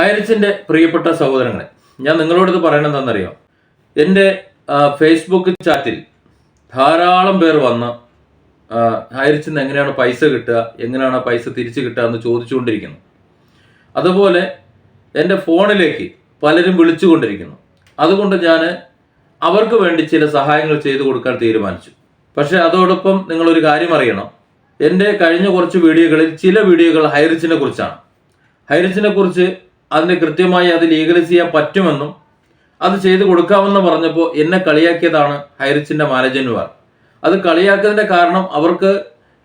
ഹൈറിച്ചിന്റെ പ്രിയപ്പെട്ട സഹോദരങ്ങളെ ഞാൻ നിങ്ങളോട് ഇത് എന്റെ ഫേസ്ബുക്ക് ചാറ്റിൽ ധാരാളം പേർ വന്ന് ഹൈറിച്ചിന് എങ്ങനെയാണ് പൈസ കിട്ടുക എങ്ങനെയാണ് പൈസ തിരിച്ചു കിട്ടുക എന്ന് ചോദിച്ചുകൊണ്ടിരിക്കുന്നു. അതുപോലെ എന്റെ ഫോണിലേക്ക് പലരും വിളിച്ചുകൊണ്ടിരിക്കുന്നു. അതുകൊണ്ട് ഞാൻ അവർക്ക് വേണ്ടി ചില സഹായങ്ങൾ ചെയ്തു കൊടുക്കാൻ തീരുമാനിച്ചു. പക്ഷേ അതോടൊപ്പം നിങ്ങളൊരു കാര്യം അറിയണം. എന്റെ കഴിഞ്ഞ കുറച്ച് വീഡിയോകളിൽ ചില വീഡിയോകൾ ഹൈറിച്ചിനെ കുറിച്ചാണ്. ഹൈറിച്ചിനെ കുറിച്ച് അതിന് കൃത്യമായി അത് ലീഗലൈസ് ചെയ്യാൻ പറ്റുമെന്നും അത് ചെയ്തു കൊടുക്കാമെന്ന് പറഞ്ഞപ്പോൾ എന്നെ കളിയാക്കിയതാണ് ഹൈറിച്ചിന്റെ മാനേജന്മാർ അത് കളിയാക്കുന്നതിന്റെ കാരണം അവർക്ക്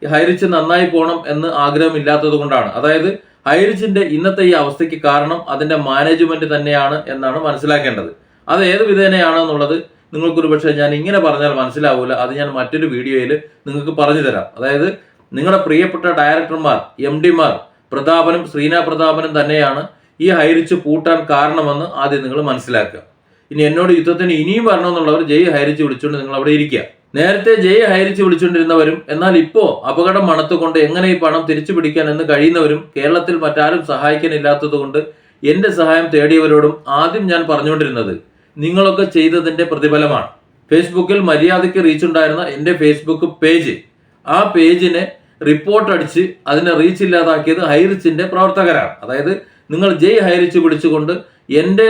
ഹൈറിച്ച് നന്നായി പോകണം എന്ന് ആഗ്രഹമില്ലാത്തത് കൊണ്ടാണ്. അതായത് ഹൈറിച്ചിന്റെ ഇന്നത്തെ ഈ അവസ്ഥയ്ക്ക് കാരണം അതിന്റെ മാനേജ്മെന്റ് തന്നെയാണ് എന്നാണ് മനസ്സിലാക്കേണ്ടത്. അത് ഏത് വിധേനയാണ് എന്നുള്ളത് നിങ്ങൾക്കൊരു പക്ഷേ ഞാൻ ഇങ്ങനെ പറഞ്ഞാൽ മനസ്സിലാവില്ല അത് ഞാൻ മറ്റൊരു വീഡിയോയിൽ നിങ്ങൾക്ക് പറഞ്ഞു തരാം. അതായത് നിങ്ങളുടെ പ്രിയപ്പെട്ട ഡയറക്ടർമാർ എം ഡിമാർ പ്രതാപനും ശ്രീന പ്രതാപനും തന്നെയാണ് ഈ ഹൈറിച്ച് പൂട്ടാൻ കാരണമെന്ന് ആദ്യം നിങ്ങൾ മനസ്സിലാക്കുക. ഇനി എന്നോട് യുദ്ധത്തിന് ഇനിയും വരണമെന്നുള്ളവർ ജയ് ഹൈറിച്ച് വിളിച്ചുകൊണ്ട് നിങ്ങൾ അവിടെ ഇരിക്കുക. നേരത്തെ ജയ് ഹൈറിച്ച് വിളിച്ചുകൊണ്ടിരുന്നവരും എന്നാൽ ഇപ്പോ അപകടം മണത്തുകൊണ്ട് എങ്ങനെ ഈ പണം തിരിച്ചു പിടിക്കാൻ എന്ന് കഴിയുന്നവരും കേരളത്തിൽ മറ്റാരും സഹായിക്കാനില്ലാത്തതുകൊണ്ട് എന്റെ സഹായം തേടിയവരോടും ആദ്യം ഞാൻ പറഞ്ഞുകൊണ്ടിരുന്നത് നിങ്ങളൊക്കെ ചെയ്തതിന്റെ പ്രതിഫലമാണ്. ഫേസ്ബുക്കിൽ മര്യാദയ്ക്ക് റീച്ച് ഉണ്ടായിരുന്ന എന്റെ ഫേസ്ബുക്ക് പേജ്. ആ പേജിനെ റിപ്പോർട്ട് അടിച്ച് അതിനെ റീച്ച് ഇല്ലാതാക്കിയത് ഹൈറിച്ചിന്റെ പ്രവർത്തകരാണ്. അതായത് നിങ്ങൾ ജയ് ഹൈറിച്ച് വിളിച്ചുകൊണ്ട് എന്റെ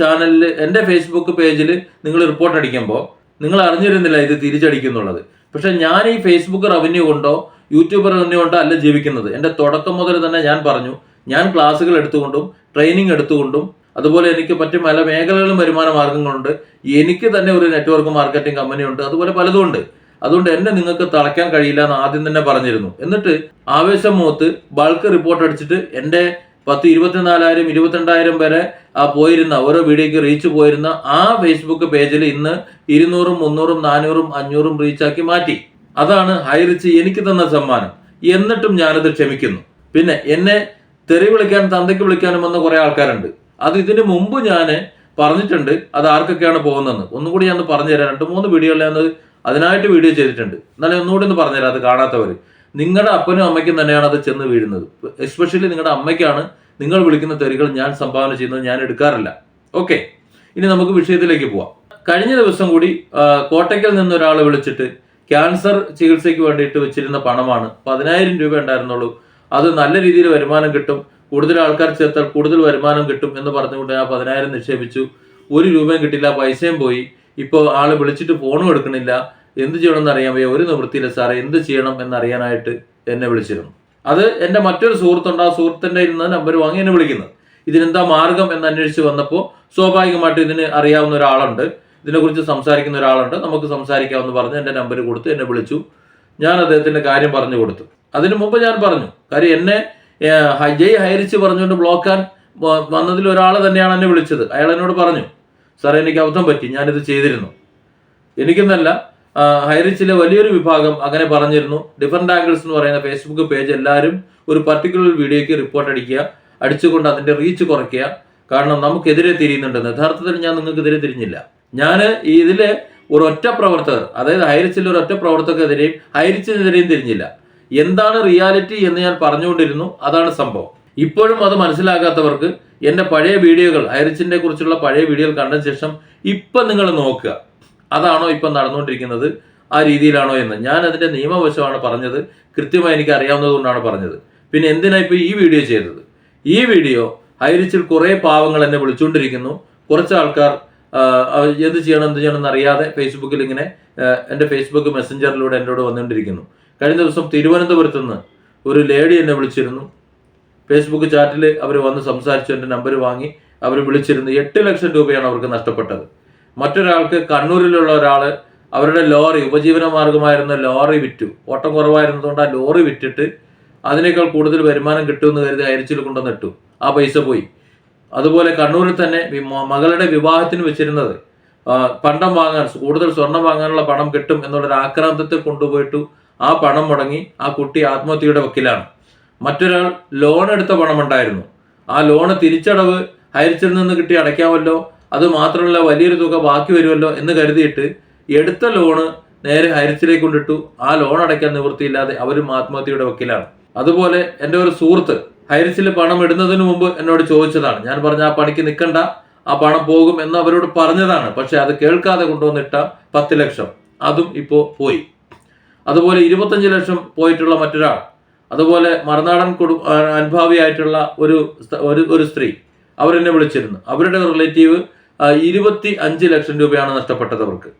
ചാനലിൽ എന്റെ ഫേസ്ബുക്ക് പേജിൽ നിങ്ങൾ റിപ്പോർട്ട് അടിക്കുമ്പോൾ നിങ്ങൾ അറിഞ്ഞിരുന്നില്ല ഇത് തിരിച്ചടിക്കുന്നുള്ളത്. പക്ഷെ ഞാൻ ഈ ഫേസ്ബുക്ക് റവന്യൂ കൊണ്ടോ യൂട്യൂബ് റവന്യൂ കൊണ്ടോ അല്ല ജീവിക്കുന്നത്. എന്റെ തുടക്കം മുതൽ തന്നെ ഞാൻ പറഞ്ഞു ഞാൻ ക്ലാസ്സുകൾ എടുത്തുകൊണ്ടും ട്രെയിനിങ് എടുത്തുകൊണ്ടും അതുപോലെ എനിക്ക് മറ്റു പല മേഖലകളിലും വരുമാന മാർഗങ്ങളുണ്ട് എനിക്ക് തന്നെ ഒരു നെറ്റ്വർക്ക് മാർക്കറ്റിംഗ് കമ്പനി ഉണ്ട് അതുപോലെ പലതും ഉണ്ട്. അതുകൊണ്ട് എന്നെ നിങ്ങൾക്ക് തളയ്ക്കാൻ കഴിയില്ല എന്ന് ആദ്യം തന്നെ പറഞ്ഞിരുന്നു. എന്നിട്ട് ആവേശം മൂത്ത് ബൾക്ക് റിപ്പോർട്ട് അടിച്ചിട്ട് എന്റെ പത്ത് ഇരുപത്തിനാലായിരം ഇരുപത്തിരണ്ടായിരം വരെ പോയിരുന്ന ഓരോ വീഡിയോക്ക് റീച്ച് പോയിരുന്ന ആ ഫേസ്ബുക്ക് പേജിൽ ഇന്ന് ഇരുന്നൂറും മുന്നൂറും നാനൂറും അഞ്ഞൂറും റീച്ചാക്കി മാറ്റി. അതാണ് ഹൈ റിച്ച് എനിക്ക് തന്ന സമ്മാനം. എന്നിട്ടും ഞാനത് ക്ഷമിക്കുന്നു. പിന്നെ എന്നെ തെറി വിളിക്കാൻ തന്തയ്ക്ക് വിളിക്കാനും വന്ന കുറെ ആൾക്കാരുണ്ട്. അത് ഇതിനു മുമ്പ് ഞാൻ പറഞ്ഞിട്ടുണ്ട് അത് ആർക്കൊക്കെയാണ് പോകുന്നതെന്ന്. ഒന്നുകൂടി ഞാൻ പറഞ്ഞുതരാം. രണ്ട് മൂന്ന് വീഡിയോ ഞാൻ അതിനായിട്ട് വീഡിയോ ചെയ്തിട്ടുണ്ട്. എന്നാലും ഒന്നുകൂടി ഒന്ന് പറഞ്ഞുതരാം അത് കാണാത്തവർ നിങ്ങളുടെ അപ്പനും അമ്മയ്ക്കും തന്നെയാണ് അത് ചെന്ന് വീഴുന്നത്. എസ്പെഷ്യലി നിങ്ങളുടെ അമ്മയ്ക്കാണ് നിങ്ങൾ വിളിക്കുന്ന തെറികൾ ഞാൻ സംഭാവന ചെയ്യുന്നത് ഞാൻ എടുക്കാറില്ല. ഓക്കെ ഇനി നമുക്ക് വിഷയത്തിലേക്ക് പോവാം. കഴിഞ്ഞ ദിവസം കൂടി കോട്ടയ്ക്കൽ നിന്ന് ഒരാൾ വിളിച്ചിട്ട് ക്യാൻസർ ചികിത്സയ്ക്ക് വേണ്ടിയിട്ട് വെച്ചിരുന്ന പണമാണ് പതിനായിരം രൂപ ഉണ്ടായിരുന്നുള്ളൂ. അത് നല്ല രീതിയിൽ വരുമാനം കിട്ടും. കൂടുതൽ ആൾക്കാർ ചേർത്താൽ കൂടുതൽ വരുമാനം കിട്ടും എന്ന് പറഞ്ഞുകൊണ്ട് ഞാൻ പതിനായിരം നിക്ഷേപിച്ചു. ഒരു രൂപയും കിട്ടില്ല പൈസയും പോയി. ഇപ്പോൾ ആൾ വിളിച്ചിട്ട് ഫോണും എടുക്കണില്ല. എന്ത് ചെയ്യണമെന്ന് അറിയാൻ വയ്യ. ഒരു നിവൃത്തിയില്ല സാറേ. എന്ത് ചെയ്യണം എന്നറിയാനായിട്ട് എന്നെ വിളിച്ചിരുന്നു. അത് എന്റെ മറ്റൊരു സുഹൃത്തുണ്ട്. ആ സുഹൃത്തിന്റെ ഇരുന്ന് നമ്പർ വാങ്ങി എന്നെ വിളിക്കുന്നത് ഇതിനെന്താ മാർഗം എന്ന് അന്വേഷിച്ച് വന്നപ്പോൾ സ്വാഭാവികമായിട്ടും ഇതിന് അറിയാവുന്ന ഒരാളുണ്ട്. ഇതിനെക്കുറിച്ച് സംസാരിക്കുന്ന ഒരാളുണ്ട്. നമുക്ക് സംസാരിക്കാമെന്ന് പറഞ്ഞ് എന്റെ നമ്പർ കൊടുത്ത് എന്നെ വിളിച്ചു. ഞാൻ അദ്ദേഹത്തിന്റെ കാര്യം പറഞ്ഞു കൊടുത്തു. അതിനു മുമ്പ് ഞാൻ പറഞ്ഞു കാര്യം എന്നെ ജയ് ഹൈരിച്ച് പറഞ്ഞുകൊണ്ട് ബ്ലോക്കാൻ വന്നതിൽ ഒരാൾ തന്നെയാണ് എന്നെ വിളിച്ചത്. അയാൾ എന്നോട് പറഞ്ഞു സാറേ എനിക്ക് അബദ്ധം പറ്റി. ഞാനിത് ചെയ്തിരുന്നു. എനിക്കെന്നല്ല ഹൈറിച്ചിലെ വലിയൊരു വിഭാഗം അങ്ങനെ പറഞ്ഞിരുന്നു. ഡിഫറെന്റ് ആംഗിൾസ് എന്ന് പറയുന്ന ഫേസ്ബുക്ക് പേജ് എല്ലാവരും ഒരു പർട്ടിക്കുലർ വീഡിയോയ്ക്ക് റിപ്പോർട്ട് അടിക്കുക അടിച്ചുകൊണ്ട് അതിന്റെ റീച്ച് കുറയ്ക്കുക. കാരണം നമുക്കെതിരെ തിരിയുന്നുണ്ടെന്ന് യഥാർത്ഥത്തിൽ ഞാൻ നിങ്ങൾക്കെതിരെ തിരിഞ്ഞില്ല. ഞാൻ ഇതിലെ ഒരു ഒറ്റ പ്രവർത്തകർ അതായത് ഹൈറിച്ചിലെ ഒരു ഒറ്റ പ്രവർത്തകരെതിരെയും ഹൈറിച്ചിനെതിരെയും തിരിഞ്ഞില്ല. എന്താണ് റിയാലിറ്റി എന്ന് ഞാൻ പറഞ്ഞുകൊണ്ടിരുന്നു. അതാണ് സംഭവം. ഇപ്പോഴും അത് മനസ്സിലാകാത്തവർക്ക് എന്റെ പഴയ വീഡിയോകൾ ഹൈറിച്ചിനെ കുറിച്ചുള്ള പഴയ വീഡിയോകൾ കണ്ട ശേഷം ഇപ്പം നിങ്ങൾ നോക്കുക. അതാണോ ഇപ്പം നടന്നുകൊണ്ടിരിക്കുന്നത്? ആ രീതിയിലാണോ എന്ന്. ഞാൻ അതിന്റെ നിയമവശമാണ് പറഞ്ഞത്. കൃത്യമായി എനിക്ക് അറിയാവുന്നത് കൊണ്ടാണ് പറഞ്ഞത്. പിന്നെ എന്തിനാ ഇപ്പോൾ ഈ വീഡിയോ ചെയ്തത്? ഈ വീഡിയോ ഹൈരിച്ചിൽ കുറേ പാവങ്ങൾ എന്നെ വിളിച്ചുകൊണ്ടിരിക്കുന്നു. കുറച്ച് ആൾക്കാർ എന്ത് ചെയ്യണം എന്ത് ചെയ്യണം എന്നറിയാതെ ഫേസ്ബുക്കിൽ ഇങ്ങനെ എന്റെ ഫേസ്ബുക്ക് മെസ്സഞ്ചറിലൂടെ എന്നോട് വന്നുകൊണ്ടിരിക്കുന്നു. കഴിഞ്ഞ ദിവസം തിരുവനന്തപുരത്ത് നിന്ന് ഒരു ലേഡി എന്നെ വിളിച്ചിരുന്നു. ഫേസ്ബുക്ക് ചാറ്റിൽ അവർ വന്ന് സംസാരിച്ചു എന്റെ നമ്പർ വാങ്ങി അവർ വിളിച്ചിരുന്നു. എട്ട് ലക്ഷം രൂപയാണ് അവർക്ക് നഷ്ടപ്പെട്ടത്. മറ്റൊരാൾക്ക് കണ്ണൂരിലുള്ള ഒരാൾ അവരുടെ ലോറി ഉപജീവന മാർഗമായിരുന്ന ലോറി വിറ്റു. ഓട്ടം കുറവായിരുന്നതുകൊണ്ട് ആ ലോറി വിറ്റിട്ട് അതിനേക്കാൾ കൂടുതൽ വരുമാനം കിട്ടുമെന്ന് കരുതി അരിച്ചിൽ കൊണ്ടുവന്നിട്ടു ആ പൈസ പോയി. അതുപോലെ കണ്ണൂരിൽ തന്നെ മകളുടെ വിവാഹത്തിന് വെച്ചിരുന്നത് പണ്ടം വാങ്ങാൻ കൂടുതൽ സ്വർണം വാങ്ങാനുള്ള പണം കിട്ടും എന്നുള്ളൊരു ആക്രാന്തത്തെ കൊണ്ടുപോയിട്ടു ആ പണം മുടങ്ങി ആ കുട്ടി ആത്മഹത്യയുടെ വക്കിലാണ്. മറ്റൊരാൾ ലോൺ എടുത്ത പണം ഉണ്ടായിരുന്നു ആ ലോണ് തിരിച്ചടവ് ഹൈറിച്ചിൽ നിന്ന് കിട്ടി അടയ്ക്കാമല്ലോ. അത് മാത്രമല്ല വലിയൊരു തുക ബാക്കി വരുമല്ലോ എന്ന് കരുതിയിട്ട് എടുത്ത ലോണ് നേരെ ഹരിച്ചിലേക്ക് കൊണ്ടിട്ടു. ആ ലോൺ അടയ്ക്കാൻ നിവൃത്തിയില്ലാതെ അവരും ആത്മഹത്യയുടെ വക്കിലാണ്. അതുപോലെ എന്റെ ഒരു സുഹൃത്ത് ഹരിച്ചിൽ പണം ഇടുന്നതിന് മുമ്പ് എന്നോട് ചോദിച്ചതാണ്. ഞാൻ പറഞ്ഞ ആ പണിക്ക് നിൽക്കണ്ട ആ പണം പോകും എന്ന് അവരോട് പറഞ്ഞതാണ്. പക്ഷെ അത് കേൾക്കാതെ കൊണ്ടുവന്നിട്ട പത്ത് ലക്ഷം. അതും ഇപ്പോൾ പോയി. അതുപോലെ ഇരുപത്തഞ്ച് ലക്ഷം പോയിട്ടുള്ള മറ്റൊരാൾ. അതുപോലെ മറുനാടൻ കുടു അനുഭാവിയായിട്ടുള്ള ഒരു ഒരു ഒരു സ്ത്രീ. അവരെന്നെ വിളിച്ചിരുന്നു. അവരുടെ റിലേറ്റീവ് ഇരുപത്തി അഞ്ച് ലക്ഷം രൂപയാണ് നഷ്ടപ്പെട്ടത് അവർക്ക്.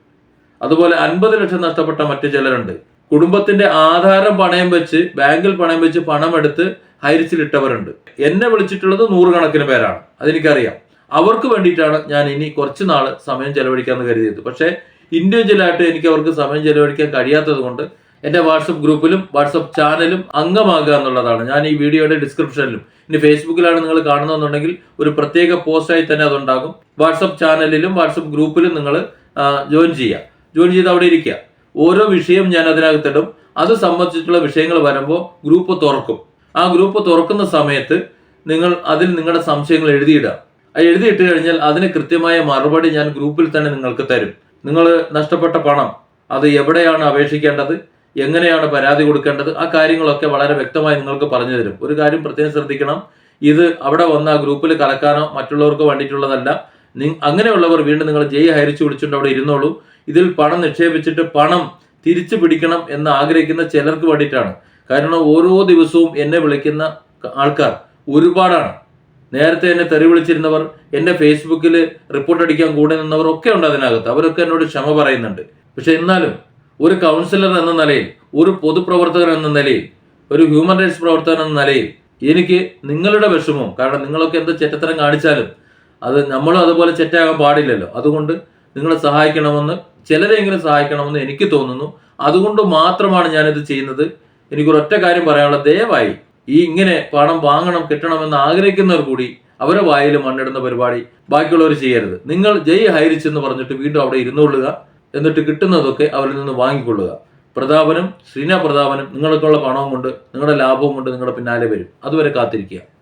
അതുപോലെ അൻപത് ലക്ഷം നഷ്ടപ്പെട്ട മറ്റു ചിലരുണ്ട്. കുടുംബത്തിന്റെ ആധാരം പണയം വെച്ച് ബാങ്കിൽ പണയം വെച്ച് പണം എടുത്ത് ഹരിച്ചിലിട്ടവരുണ്ട് എന്നെ വിളിച്ചിട്ടുള്ളത് നൂറുകണക്കിന് പേരാണ്. അതെനിക്കറിയാം. അവർക്ക് വേണ്ടിയിട്ടാണ് ഞാൻ ഇനി കുറച്ച് നാൾ സമയം ചെലവഴിക്കാമെന്ന് കരുതിയത്. പക്ഷേ ഇൻഡിവിജ്വലായിട്ട് എനിക്ക് അവർക്ക് സമയം ചെലവഴിക്കാൻ കഴിയാത്തത് കൊണ്ട് എന്റെ വാട്സപ്പ് ഗ്രൂപ്പിലും വാട്സപ്പ് ചാനലും അംഗമാകുക എന്നുള്ളതാണ്. ഞാൻ ഈ വീഡിയോയുടെ ഡിസ്ക്രിപ്ഷനിലും ഇനി ഫേസ്ബുക്കിലാണ് നിങ്ങൾ കാണുന്നതെന്നുണ്ടെങ്കിൽ ഒരു പ്രത്യേക പോസ്റ്റായി തന്നെ അതുണ്ടാകും. വാട്സപ്പ് ചാനലിലും വാട്സപ്പ് ഗ്രൂപ്പിലും നിങ്ങൾ ജോയിൻ ചെയ്യുക. ജോയിൻ ചെയ്ത് അവിടെ ഇരിക്കുക. ഓരോ വിഷയം ഞാൻ അതിനകത്തിടും. അത് സംബന്ധിച്ചിട്ടുള്ള വിഷയങ്ങൾ വരുമ്പോൾ ഗ്രൂപ്പ് തുറക്കും. ആ ഗ്രൂപ്പ് തുറക്കുന്ന സമയത്ത് നിങ്ങൾ അതിൽ നിങ്ങളുടെ സംശയങ്ങൾ എഴുതിയിടുക. എഴുതിയിട്ട് കഴിഞ്ഞാൽ അതിന് കൃത്യമായ മറുപടി ഞാൻ ഗ്രൂപ്പിൽ തന്നെ നിങ്ങൾക്ക് തരും. നിങ്ങൾ നഷ്ടപ്പെട്ട പണം അത് എവിടെയാണ് അപേക്ഷിക്കേണ്ടത്? എങ്ങനെയാണ് പരാതി കൊടുക്കേണ്ടത്? ആ കാര്യങ്ങളൊക്കെ വളരെ വ്യക്തമായി നിങ്ങൾക്ക് പറഞ്ഞു തരും. ഒരു കാര്യം പ്രത്യേകം ശ്രദ്ധിക്കണം. ഇത് അവിടെ വന്ന ആ ഗ്രൂപ്പിൽ കലക്കാനോ മറ്റുള്ളവർക്ക് വേണ്ടിയിട്ടുള്ളതല്ല. അങ്ങനെയുള്ളവർ വീണ്ടും നിങ്ങൾ ജയ് ഹരിച്ചു വിളിച്ചുകൊണ്ട് അവിടെ ഇരുന്നോളൂ. ഇതിൽ പണം നിക്ഷേപിച്ചിട്ട് പണം തിരിച്ചു പിടിക്കണം എന്ന് ആഗ്രഹിക്കുന്ന ചിലർക്ക് വേണ്ടിയിട്ടാണ്. കാരണം ഓരോ ദിവസവും എന്നെ വിളിക്കുന്ന ആൾക്കാർ ഒരുപാടാണ്. നേരത്തെ എന്നെ തെറി വിളിച്ചിരുന്നവർ എന്റെ ഫേസ്ബുക്കിൽ റിപ്പോർട്ട് അടിക്കാൻ കൂടെ നിന്നവർ ഒക്കെ ഉണ്ട് അതിനകത്ത്. അവരൊക്കെ എന്നോട് ക്ഷമ പറയുന്നുണ്ട്. പക്ഷെ എന്നാലും ഒരു കൗൺസിലർ എന്ന നിലയിൽ ഒരു പൊതുപ്രവർത്തകൻ എന്ന നിലയിൽ ഒരു ഹ്യൂമൻ റൈറ്റ്സ് പ്രവർത്തകൻ എന്ന നിലയിൽ എനിക്ക് നിങ്ങളുടെ വിഷമവും കാരണം നിങ്ങളൊക്കെ എന്ത് ചെറ്റത്തരം കാണിച്ചാലും അത് നമ്മളും അതുപോലെ ചെറ്റാകാൻ പാടില്ലല്ലോ. അതുകൊണ്ട് നിങ്ങളെ സഹായിക്കണമെന്ന് ചിലരെങ്കിലും സഹായിക്കണമെന്ന് എനിക്ക് തോന്നുന്നു. അതുകൊണ്ട് മാത്രമാണ് ഞാനിത് ചെയ്യുന്നത്. എനിക്കൊരൊറ്റ കാര്യം പറയാനുള്ള ദയവായി ഈ ഇങ്ങനെ പണം വാങ്ങണം കിട്ടണമെന്ന് ആഗ്രഹിക്കുന്നവർ കൂടി അവരെ വായിൽ മണ്ണിടുന്ന പരിപാടി ബാക്കിയുള്ളവർ ചെയ്യരുത്. നിങ്ങൾ ജയ് ഹൈരിച്ച് എന്ന് പറഞ്ഞിട്ട് വീണ്ടും അവിടെ ഇരുന്നുകൊള്ളുക. എന്നിട്ട് കിട്ടുന്നതൊക്കെ അവരിൽ നിന്ന് വാങ്ങിക്കൊള്ളുക. പ്രതാപനും ശ്രീനാ പ്രതാപനും നിങ്ങൾക്കുള്ള പണവും കൊണ്ട് നിങ്ങളുടെ ലാഭവും കൊണ്ട് നിങ്ങളുടെ പിന്നാലെ വരും. അതുവരെ കാത്തിരിക്കുക.